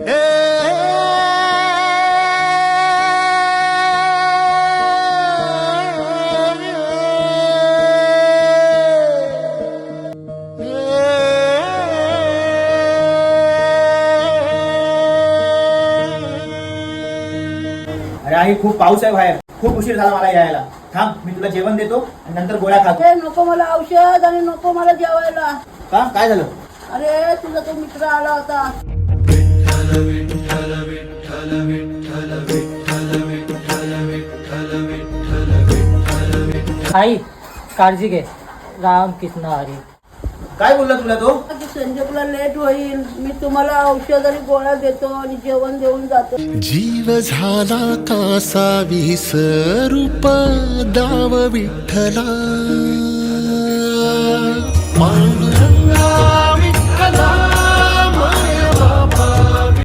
अरे आई खूप पाऊस आहे बाहेर. खूप उशीर झाला मला यायला. थांब मी तुला जेवण देतो आणि नंतर गोळ्या खातो. नको मला औषध आणि नको मला जेवायला. का? काय झालं? अरे तुझा तो मित्र आला होता. आई काळजी घे. राम कृष्ण हरी. काय बोलला तुला तो? संजयला लेट होईल. मी तुम्हाला औषध आणि गोळ्या देतो आणि जेवण देऊन जातो. जीव झाला कासा विसरूप दाव विठ्ठला.